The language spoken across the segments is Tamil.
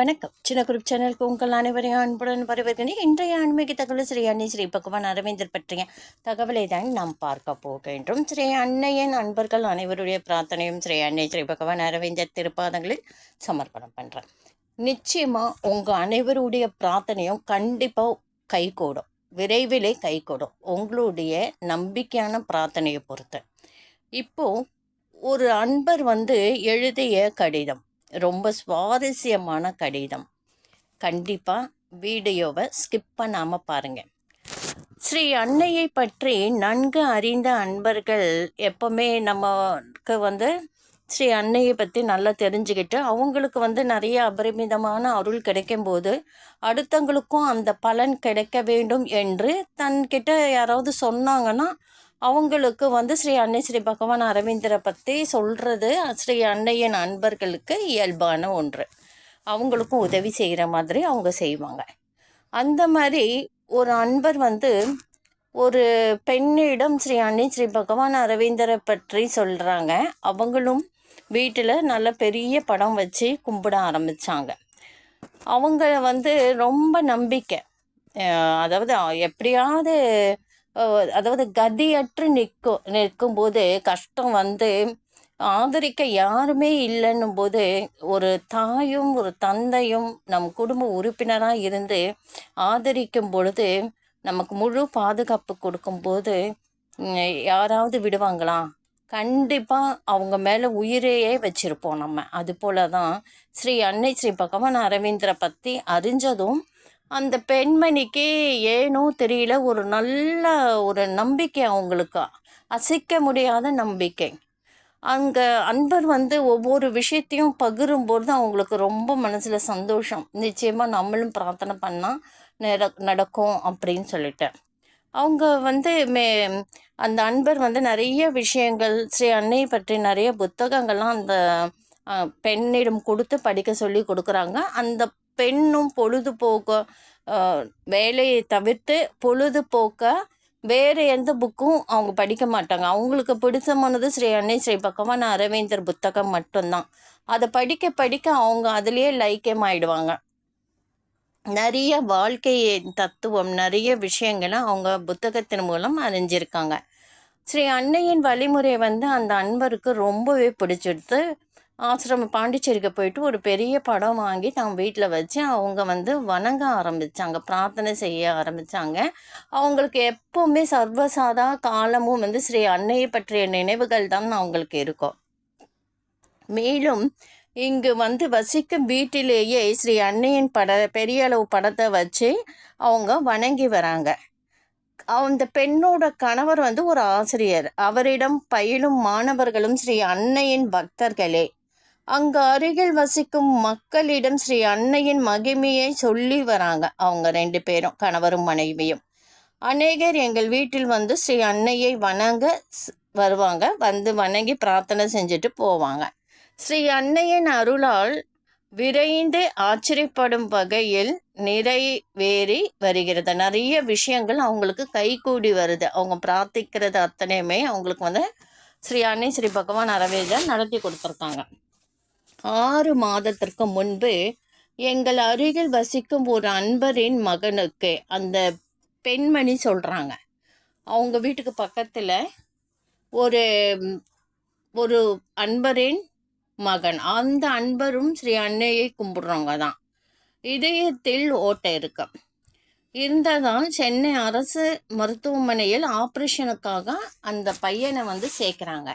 வணக்கம். சின்ன குரூப் சேனலுக்கு உங்கள் அனைவரையும் அன்புடன் வரவேற்கிறேன். இன்றைய ஆன்மீக தகவல் ஸ்ரீ அன்னை ஸ்ரீ பகவான் அரவிந்தர் பற்றிய தகவலை தான் நாம் பார்க்க போகின்றோம். ஸ்ரீ அன்னையின் அன்பர்கள் அனைவருடைய பிரார்த்தனையும் ஸ்ரீ அன்னை ஸ்ரீ பகவான் அரவிந்தர் திருப்பாதங்களில் சமர்ப்பணம் பண்ணுறேன் நிச்சயமாக உங்கள் அனைவருடைய பிரார்த்தனையும் கண்டிப்பாக கைகூடும். விரைவிலே கைகூடும். உங்களுடைய நம்பிக்கையான பிரார்த்தனையை பொறுத்து. இப்போது ஒரு அன்பர் வந்து எழுதிய கடிதம். ரொம்ப சுவாரஸ்யமான கடிதம். கண்டிப்பாக வீடியோவை ஸ்கிப் பண்ணாமல் பாருங்கள் ஸ்ரீ அன்னையை பற்றி நன்கு அறிந்த அன்பர்கள் எப்போவுமே நமக்கு வந்து ஸ்ரீ அன்னையை பற்றி நல்லா தெரிஞ்சுக்கிட்டு அவங்களுக்கு வந்து நிறைய அபரிமிதமான அருள் கிடைக்கும்போது அடுத்தவங்களுக்கும் அந்த பலன் கிடைக்க வேண்டும் என்று தன்கிட்ட யாராவது சொன்னாங்கன்னா அவங்களுக்கு வந்து ஸ்ரீ அன்னை ஸ்ரீ பகவான் அரவிந்தரை பற்றி சொல்கிறது ஸ்ரீ அன்னையின் அன்பர்களுக்கு இயல்பான ஒன்று. அவங்களுக்கும் உதவி செய்கிற மாதிரி அவங்க செய்வாங்க. அந்த மாதிரி ஒரு அன்பர் வந்து ஒரு பெண்ணிடம் ஸ்ரீ அன்னை ஸ்ரீ பகவான் அரவிந்தரை பற்றி சொல்கிறாங்க அவங்களும் வீட்டில் நல்ல பெரிய படம் வச்சு கும்பிட ஆரம்பித்தாங்க அவங்க வந்து ரொம்ப நம்பிக்கை. அதாவது எப்படியாவது அதாவது கதியற்று நிற்கும் நிற்கும்போது கஷ்டம் வந்து ஆதரிக்க யாருமே இல்லைன்னும் போது ஒரு தாயும் ஒரு தந்தையும் நம் குடும்ப உறுப்பினராக இருந்து ஆதரிக்கும் பொழுது நமக்கு முழு பாதுகாப்பு கொடுக்கும்போது யாராவது விடுவாங்களா? கண்டிப்பாக அவங்க மேலே உயிரையே வச்சுருப்போம் நம்ம. அது போல தான் ஸ்ரீ அன்னை ஸ்ரீ பகவான் அரவிந்தரை பற்றி அறிஞ்சதும் அந்த பெண்மணிக்கு ஏனோ தெரியல ஒரு நல்ல ஒரு நம்பிக்கை அவங்களுக்கு. அசைக்க முடியாத நம்பிக்கை. அங்கே அன்பர் வந்து ஒவ்வொரு விஷயத்தையும் பகிரும்போது அவங்களுக்கு ரொம்ப மனசில் சந்தோஷம். நிச்சயமாக நம்மளும் பிரார்த்தனை பண்ணால் நட நடக்கும் அப்படின்னு சொல்லிட்டு. அவங்க வந்து மே அந்த அன்பர் வந்து நிறைய விஷயங்கள் ஸ்ரீ அன்னை பற்றி நிறைய புத்தகங்கள்லாம் அந்த பெண்ணிடம் கொடுத்து படிக்க சொல்லி கொடுக்குறாங்க. அந்த பெண்ணும் பொழுதுபோக்க வேலையை தவிர்த்து பொழுதுபோக்க வேறு எந்த புக்கும் அவங்க படிக்க மாட்டாங்க. அவங்களுக்கு பிடிச்சமானது ஸ்ரீ அன்னை ஸ்ரீ பகவான் அரவிந்தர் புத்தகம் மட்டும்தான். அதை படிக்க படிக்க அவங்க அதுலேயே லைக்கியம் ஆயிடுவாங்க. நிறைய வாழ்க்கை தத்துவம் நிறைய விஷயங்களை அவங்க புத்தகத்தின் மூலம் அறிஞ்சிருக்காங்க. ஸ்ரீ அன்னையின் வழிமுறை வந்து அந்த அன்பருக்கு ரொம்பவே பிடிச்சிடுது ஆசிரமம் பாண்டிச்சேரிக்கு போயிட்டு ஒரு பெரிய படம் வாங்கி நான் வீட்டில் வச்சு அவங்க வந்து வணங்க ஆரம்பித்தாங்க பிரார்த்தனை செய்ய ஆரம்பித்தாங்க அவங்களுக்கு எப்போவுமே சர்வசாதா காலமும் வந்து ஸ்ரீ அன்னையை பற்றிய நினைவுகள் தான் அவங்களுக்கு இருக்கும். மேலும் இங்கு வந்து வசிக்கும் வீட்டிலேயே ஸ்ரீ அன்னையின் பட பெரிய அளவு படத்தை வச்சு அவங்க வணங்கி வராங்க. அந்த பெண்ணோட கணவர் வந்து ஒரு ஆசிரியர். அவரிடம் பயிலும் மாணவர்களும் ஸ்ரீ அன்னையின் பக்தர்களே. அங்கு அருகில் வசிக்கும் மக்களிடம் ஸ்ரீ அன்னையின் மகிமையை சொல்லி வராங்க அவங்க ரெண்டு பேரும் கணவரும் மனைவியும். அநேகர் எங்கள் வீட்டில் வந்து ஸ்ரீ அன்னையை வணங்க வருவாங்க. வந்து வணங்கி பிரார்த்தனை செஞ்சுட்டு போவாங்க. ஸ்ரீ அன்னையின் அருளால் விரைந்து ஆச்சரியப்படும் வகையில் நிறைவேறி வருகிறது. நிறைய விஷயங்கள் அவங்களுக்கு கைகூடி வருது. அவங்க பிரார்த்திக்கிறது அத்தனையுமே அவங்களுக்கு வந்து ஸ்ரீ அன்னை ஸ்ரீ பகவான் அரவேஜா நடத்தி கொடுத்துருக்காங்க. ஆறு மாதத்திற்கு முன்பு எங்கள் அருகில் வசிக்கும் ஒரு அன்பரின் மகனுக்கு அந்த பெண்மணி சொல்கிறாங்க அவங்க வீட்டுக்கு பக்கத்தில் ஒரு ஒரு அன்பரின் மகன். அந்த அன்பரும் ஸ்ரீ அன்னையை கும்பிட்றவங்க தான். இதயத்தில் ஓட்டை இருக்கு. இருந்ததால் சென்னை அரசு மருத்துவமனையில் ஆப்ரேஷனுக்காக அந்த பையனை வந்து சேர்க்குறாங்க.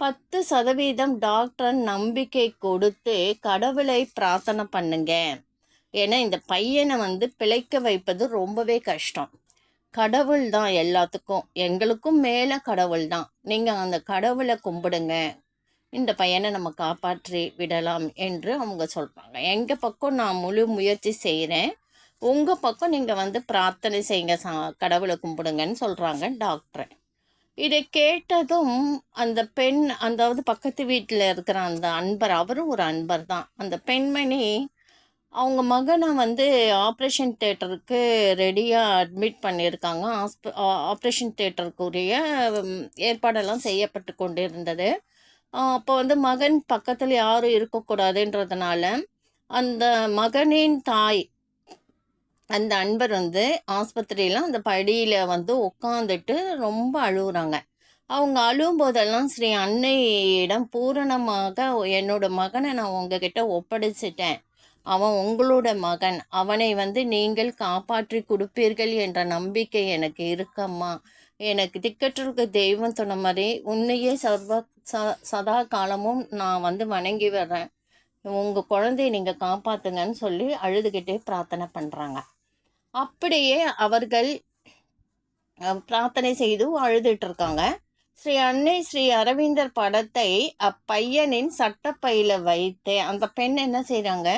பத்து சதவீதம் டாக்டர் நம்பிக்கை கொடுத்து கடவுளை பிரார்த்தனை பண்ணுங்க. ஏன்னா இந்த பையனை வந்து பிழைக்க வைப்பது ரொம்பவே கஷ்டம். கடவுள் தான் எல்லாத்துக்கும். எங்களுக்கும் மேலே கடவுள் தான். நீங்கள் அந்த கடவுளை கும்பிடுங்க. இந்த பையனை நம்ம காப்பாற்றி விடலாம் என்று அவங்க சொல்கிறாங்க எங்கள் பக்கம் நான் முழு முயற்சி செய்கிறேன் உங்கள் பக்கம் நீங்கள் வந்து பிரார்த்தனை செய்யுங்க. சா கடவுளை கும்பிடுங்கன்னு சொல்கிறாங்க டாக்டர். இதை கேட்டதும் அந்த பெண் அதாவது பக்கத்து வீட்டில் இருக்கிற அந்த அன்பர் அவரும் ஒரு அன்பர் தான். அந்த பெண்மணி அவங்க மகனை வந்து ஆப்ரேஷன் தேட்டருக்கு ரெடியாக அட்மிட் பண்ணியிருக்காங்க. ஆஸ்ப ஆப்ரேஷன் தேட்டருக்குரிய ஏற்பாடெல்லாம் செய்யப்பட்டு கொண்டு இருந்தது அப்போ வந்து மகன் பக்கத்தில் யாரும் இருக்கக்கூடாதுன்றதுனால அந்த மகனின் தாய் அந்த அன்பர் வந்து ஆஸ்பத்திரியில் அந்த படியில் வந்து உட்காந்துட்டு ரொம்ப அழுகுறாங்க அவங்க அழுவும் போதெல்லாம் ஸ்ரீ அன்னையிடம் பூரணமாக என்னோட மகனை நான் உங்ககிட்ட ஒப்படைச்சிட்டேன். அவன் உங்களோட மகன். அவனை வந்து நீங்கள் காப்பாற்றி கொடுப்பீர்கள் என்ற நம்பிக்கை எனக்கு இருக்கம்மா. எனக்கு திக்கற்றிருக்க தெய்வம் சொன்ன மாதிரி உன்னையே சர்வ ச சதா காலமும் நான் வந்து வணங்கி வர்றேன். உங்கள் குழந்தைய நீங்கள் காப்பாற்றுங்கன்னு சொல்லி அழுதுகிட்டே பிரார்த்தனை பண்ணுறாங்க அப்படியே அவர்கள் பிரார்த்தனை செய்து அழுதுட்டு இருக்காங்க ஸ்ரீ அன்னை ஸ்ரீ அரவிந்தர் படத்தை அப்பையனின் சட்டப்பையில வைத்து அந்த பெண் என்ன செய்கிறாங்க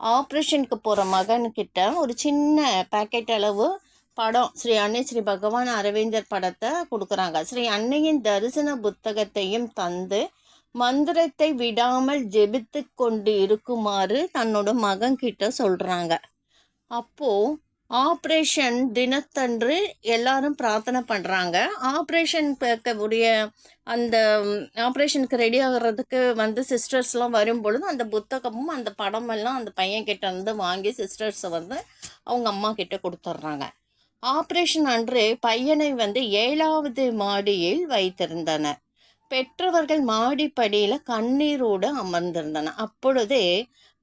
ஆப்ரேஷனுக்கு போகிற மகன்கிட்ட ஒரு சின்ன பேக்கெட் அளவு படம் ஸ்ரீ அன்னை ஸ்ரீ பகவான் அரவிந்தர் படத்தை கொடுக்குறாங்க. ஸ்ரீ அன்னையின் தரிசன புத்தகத்தையும் தந்து மந்திரத்தை விடாமல் ஜெபித்து கொண்டு இருக்குமாறு தன்னோட மகன் கிட்ட சொல்றாங்க. அப்போ ஆப்ரேஷன் தினத்தன்று எல்லாரும் பிரார்த்தனை பண்ணுறாங்க ஆப்ரேஷன் உடைய அந்த ஆப்ரேஷனுக்கு ரெடி ஆகுறதுக்கு வந்து சிஸ்டர்ஸ்லாம் வரும் பொழுது அந்த புத்தகமும் அந்த படமெல்லாம் அந்த பையன் கிட்ட இருந்து வாங்கி சிஸ்டர்ஸை வந்து அவங்க அம்மா கிட்ட கொடுத்துட்றாங்க. ஆப்ரேஷன் அன்று பையனை வந்து ஏழாவது மாடியில் வைத்திருந்தனர். பெற்றவர்கள் மாடிப்படியில் கண்ணீரோடு அமர்ந்திருந்தனர். அப்பொழுது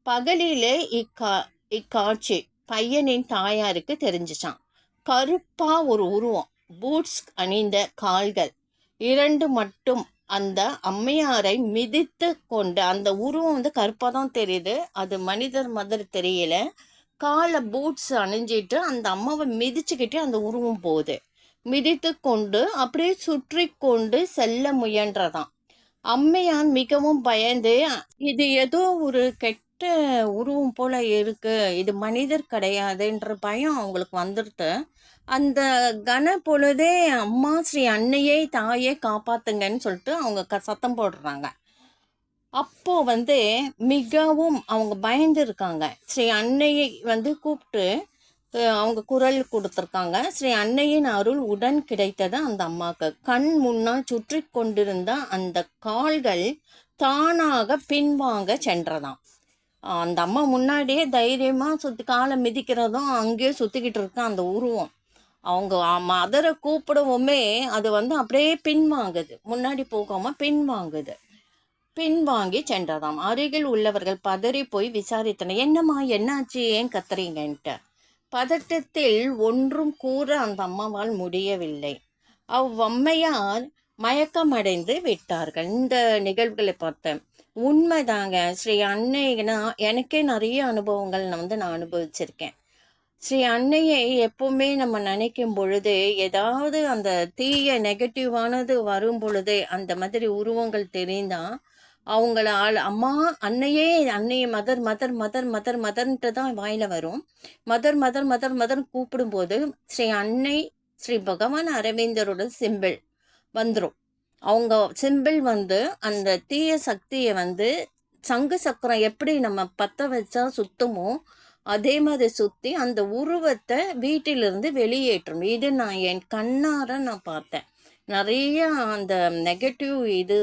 பகலிலே இக்கா இக்காட்சி பையனின் தாயாருக்கு தெரிஞ்சிச்சான். கருப்பா ஒரு உருவம் பூட்ஸ் அணிந்த கால்கள். இரண்டு மட்டும் அந்த அம்மையாரை மிதித்து கொண்டு அந்த உருவம் வந்து கருப்பாக தான் தெரியுது. அது மனிதர் மதர் தெரியல. காலை பூட்ஸ் அணிஞ்சிட்டு அந்த அம்மாவை மிதிச்சுக்கிட்டே அந்த உருவம் போகுது. மிதித்து கொண்டு அப்படியே சுற்றி கொண்டு செல்ல முயன்றதாம். அம்மையான் மிகவும் பயந்து இது ஏதோ ஒரு கெட்ட உருவம் போல இருக்கு. இது மனிதர் கிடையாதுன்ற பயம் அவங்களுக்கு வந்துடுது அந்த கன பொழுதே அம்மா ஸ்ரீ அன்னையே தாயே காப்பாத்துங்கன்னு சொல்லிட்டு அவங்க க சத்தம் போடுறாங்க. அப்போ வந்து மிகவும் அவங்க பயந்து இருக்காங்க. ஸ்ரீ அன்னையை வந்து கூப்பிட்டு அவங்க குரல் கொடுத்துருக்காங்க. ஸ்ரீ அன்னையின் அருள் உடன் கிடைத்தது அந்த அம்மாவுக்கு. கண் முன்னால் சுற்றி கொண்டிருந்த அந்த கால்கள் தானாக பின்வாங்க சென்றதாம். அந்த அம்மா முன்னாடியே தைரியமாக சுற்றி காலை மிதிக்கிறதும் அங்கேயே சுற்றிக்கிட்டு இருக்க அந்த உருவம். அவங்க மதரை கூப்பிடவுமே அது வந்து அப்படியே பின்வாங்குது. முன்னாடி போகாமல் பின்வாங்குது. பின்வாங்கி சென்றதாம். அருகில் உள்ளவர்கள் பதறி போய் விசாரித்தனர். என்னம்மா என்னாச்சு? ஏன் கத்துறீங்கன்ட்டு? பதட்டத்தில் ஒன்றும் கூற அந்த அம்மாவால் முடியவில்லை. அவ்வம்மையார் மயக்கமடைந்து விட்டார்கள். இந்த நிகழ்வுகளை பார்த்தேன் உண்மைதாங்க. ஸ்ரீ அன்னைனா எனக்கே நிறைய அனுபவங்கள் நான் வந்து நான் அனுபவிச்சிருக்கேன். ஸ்ரீ அன்னையை எப்பவுமே நம்ம நினைக்கும் பொழுது ஏதாவது அந்த தீய நெகட்டிவானது வரும் பொழுது அந்த மாதிரி உருவங்கள் தெரிந்தால் அவங்கள ஆள் அம்மா அன்னையே அன்னையை மதர் மதர் மதர் மதர் மதர்ன்ட்டு தான் வாயில் வரும். மதர் மதர் மதர் மதர் கூப்பிடும்போது ஸ்ரீ அன்னை ஸ்ரீ பகவான் அரவிந்தரோட சிம்பிள் வந்துடும் அவங்க சிம்பிள் வந்து அந்த தீய சக்தியை வந்து சங்கு சக்கரம் எப்படி நம்ம பற்ற வச்சா சுத்தமோ அதே மாதிரி சுற்றி அந்த உருவத்தை வீட்டிலிருந்து வெளியேற்றும். இது நான் என் கண்ணார நான் பார்த்தேன். நிறைய அந்த நெகட்டிவ் இது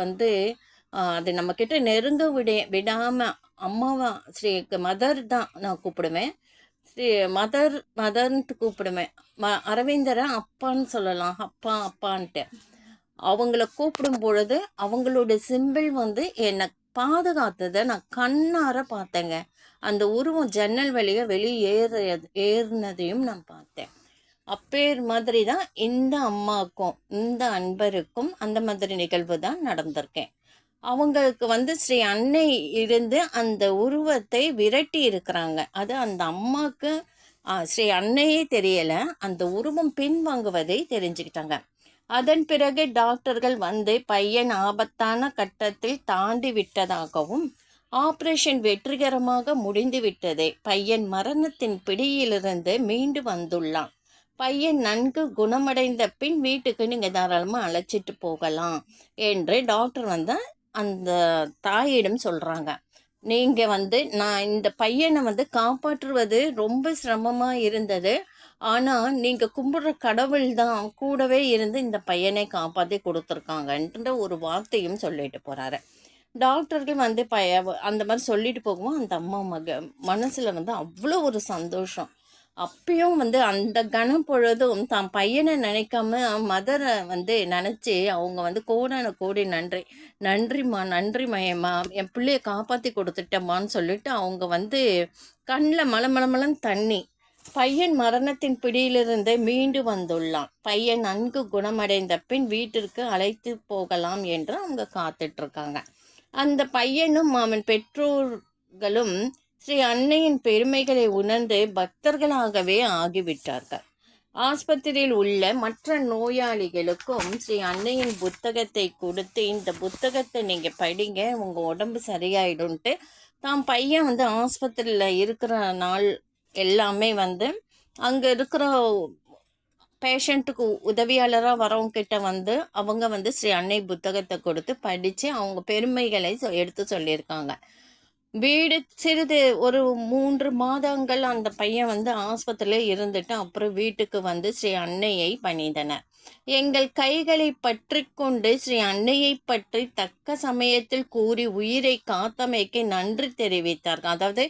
வந்து அது நம்மக்கிட்ட நெருங்க விட விடாமல் அம்மாவா ஸ்ரீ மதர் தான் நான் கூப்பிடுவேன். ஸ்ரீ மதர் மதர்ன்ட்டு கூப்பிடுவேன். ம அரவிந்தரை அப்பான்னு சொல்லலாம். அப்பா அப்பான்ட்டு. அவங்கள கூப்பிடும் பொழுது அவங்களோட சிம்பிள் வந்து என்னை பாதுகாத்ததை நான் கண்ணார பார்த்தேங்க. அந்த உருவம் ஜன்னல் வழியாக வெளியேற ஏறினதையும் நான் பார்த்தேன். அப்பேர் மாதிரி தான் இந்த அம்மாவுக்கும் இந்த அன்பருக்கும் அந்த மாதிரி நிகழ்வு தான் நடந்திருக்கேன். அவங்களுக்கு வந்து ஸ்ரீ அன்னை இருந்து அந்த உருவத்தை விரட்டி இருக்கிறாங்க. அது அந்த அம்மாவுக்கு ஸ்ரீ அன்னையே தெரியலை. அந்த உருவம் பின்வாங்குவதை தெரிஞ்சுக்கிட்டாங்க. அதன் பிறகு டாக்டர்கள் வந்து பையன் ஆபத்தான கட்டத்தில் தாண்டி விட்டதாகவும் ஆபரேஷன் வெற்றிகரமாக முடிந்து விட்டதே. பையன் மரணத்தின் பிடியிலிருந்து மீண்டு வந்துள்ளான். பையன் நன்கு குணமடைந்த பின் வீட்டுக்கு நீங்கள் தாராளமாக அழைச்சிட்டு போகலாம் என்று டாக்டர் வந்து அந்த தாயிடம் சொல்கிறாங்க நீங்கள் வந்து நான் இந்த பையனை வந்து காப்பாற்றுவது ரொம்ப சிரமமாக இருந்தது. ஆனால் நீங்கள் கும்பிட்ற கடவுள் தான் கூடவே இருந்து இந்த பையனை காப்பாற்றி கொடுத்துருக்காங்கன்ற ஒரு வார்த்தையும் சொல்லிட்டு போகிறாரு டாக்டர்கள் வந்து பய அந்த மாதிரி சொல்லிட்டு போகும்போது அந்த அம்மா மக மனசில் வந்து அவ்வளோ ஒரு சந்தோஷம். அப்பயும் வந்து அந்த கணம் பொழுதும் தான் பையனை நினைக்காம மதரை வந்து நினச்சி அவங்க வந்து கோடான கோடி நன்றி நன்றிம்மா நன்றி மயம்மா என் பிள்ளைய காப்பாற்றி கொடுத்துட்டம்மான்னு சொல்லிட்டு அவங்க வந்து கண்ணில் மலமளமளம் தண்ணி பையன் மரணத்தின் பிடியிலிருந்து மீண்டு வந்துள்ளான். பையன் நன்கு குணமடைந்த பின் வீட்டிற்கு அழைத்து போகலாம் என்று அவங்க காத்துட்டு இருக்காங்க அந்த பையனும் அவன் பெற்றோர்களும் ஸ்ரீ அன்னையின் பெருமைகளை உணர்ந்து பக்தர்களாகவே ஆகிவிட்டார்கள். ஆஸ்பத்திரியில் உள்ள மற்ற நோயாளிகளுக்கும் ஸ்ரீ அன்னையின் புத்தகத்தை கொடுத்து இந்த புத்தகத்தை நீங்கள் படிங்க உங்கள் உடம்பு சரியாயிடும்ட்டு. தான் பையன் வந்து ஆஸ்பத்திரியில் இருக்கிற நாள் எல்லாமே வந்து அங்கே இருக்கிற பேஷண்ட்டுக்கு உதவியாளராக வரவங்க கிட்ட வந்து அவங்க வந்து ஸ்ரீ அன்னை புத்தகத்தை கொடுத்து படித்து அவங்க பெருமைகளை எடுத்து சொல்லியிருக்காங்க. வீடு சிறிது ஒரு மூன்று மாதங்கள் அந்த பையன் வந்து ஆஸ்பத்திரியில் இருந்துட்டு அப்புறம் வீட்டுக்கு வந்து ஸ்ரீ அன்னையை பணிந்தனர். எங்கள் கைகளை பற்றி கொண்டு ஸ்ரீ அன்னையை பற்றி தக்க சமயத்தில் கூறி உயிரை காத்தமைக்கு நன்றி தெரிவித்தார்கள். அதாவது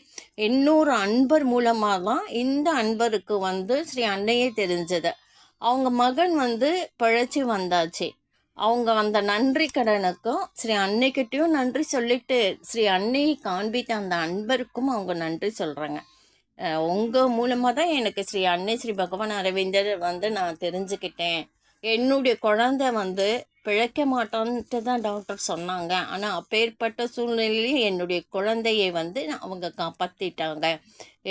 இன்னொரு அன்பர் மூலமாக தான் இந்த அன்பருக்கு வந்து ஸ்ரீ அன்னையே தெரிஞ்சது. அவங்க மகன் வந்து பிழைச்சி வந்தாச்சு. அவங்க அந்த நன்றி கடனுக்கும் ஸ்ரீ அன்னைக்கிட்டையும் நன்றி சொல்லிட்டு ஸ்ரீ அன்னையை காண்பித்த அந்த அன்பருக்கும் அவங்க நன்றி சொல்கிறாங்க உங்கள் மூலமாக தான் எனக்கு ஸ்ரீ அன்னை ஸ்ரீ பகவான் அரவிந்தர் வந்து நான் தெரிஞ்சுக்கிட்டேன். என்னுடைய குழந்தை வந்து பிழைக்க மாட்டான்ட்டு தான் டாக்டர் சொன்னாங்க. ஆனால் அப்பேற்பட்ட சூழ்நிலையிலையும் என்னுடைய குழந்தையை வந்து அவங்க காப்பாற்றிட்டாங்க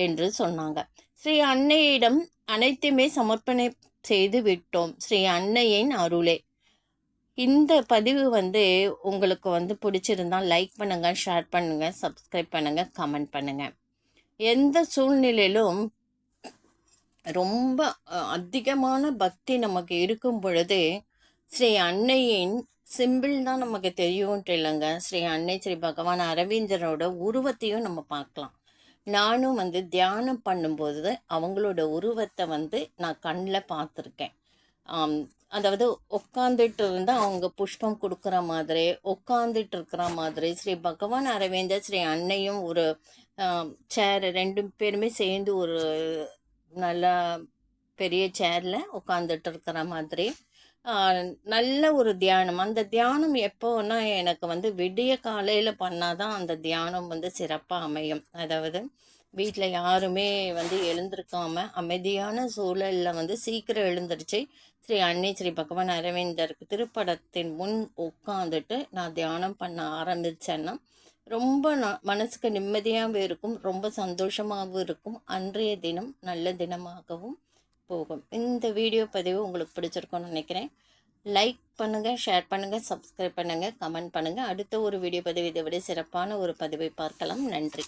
என்று சொன்னாங்க. ஸ்ரீ அன்னையிடம் அனைத்துமே சமர்ப்பணை செய்து விட்டோம். ஸ்ரீ அன்னையின் அருளே. இந்த பதிவு வந்து உங்களுக்கு வந்து பிடிச்சிருந்தால் லைக் பண்ணுங்கள் ஷேர் பண்ணுங்கள் சப்ஸ்கிரைப் பண்ணுங்கள் கமெண்ட் பண்ணுங்கள் எந்த சூழ்நிலையிலும் ரொம்ப அதிகமான பக்தி நமக்கு இருக்கும் பொழுது ஸ்ரீ அன்னையின் சிம்பிள் தான் நமக்கு தெரியும்ட்டு இல்லைங்க. ஸ்ரீ அன்னை ஸ்ரீ பகவான் அரவிந்தரோட உருவத்தையும் நம்ம பார்க்கலாம். நானும் வந்து தியானம் பண்ணும்போது அவங்களோட உருவத்தை வந்து நான் கண்ணில் பார்த்துருக்கேன். அதாவது உட்காந்துட்டு இருந்தால் அவங்க புஷ்பம் கொடுக்குற மாதிரி உட்காந்துட்டு இருக்கிற மாதிரி ஸ்ரீ பகவான் அரவிந்தர் ஸ்ரீ அன்னையும் ஒரு சேர் ரெண்டு பேருமே சேர்ந்து ஒரு நல்லா பெரிய சேரில் உட்காந்துட்டு இருக்கிற மாதிரி நல்ல ஒரு தியானம். அந்த தியானம் எப்போன்னா எனக்கு வந்து விடிய காலையில் பண்ணாதான் அந்த தியானம் வந்து சிறப்பாக அமையும். அதாவது வீட்டில் யாருமே வந்து எழுந்திருக்காம அமைதியான சூழலில் வந்து சீக்கிரம் எழுந்திருச்சு ஸ்ரீ அன்னை ஸ்ரீ பகவான் அரவிந்தருக்கு திருப்படத்தின் முன் உட்காந்துட்டு நான் தியானம் பண்ண ஆரம்பித்தேன்னா ரொம்ப நான் மனசுக்கு நிம்மதியாகவும் இருக்கும் ரொம்ப சந்தோஷமாகவும் இருக்கும். அன்றைய தினம் நல்ல தினமாகவும் போகும். இந்த வீடியோ பதிவு உங்களுக்கு பிடிச்சிருக்கும்னு நினைக்கிறேன். லைக் பண்ணுங்கள் ஷேர் பண்ணுங்கள் சப்ஸ்கிரைப் பண்ணுங்கள் கமெண்ட் பண்ணுங்கள் அடுத்த ஒரு வீடியோ பதிவு இதை விட சிறப்பான ஒரு பதிவை பார்க்கலாம். நன்றி.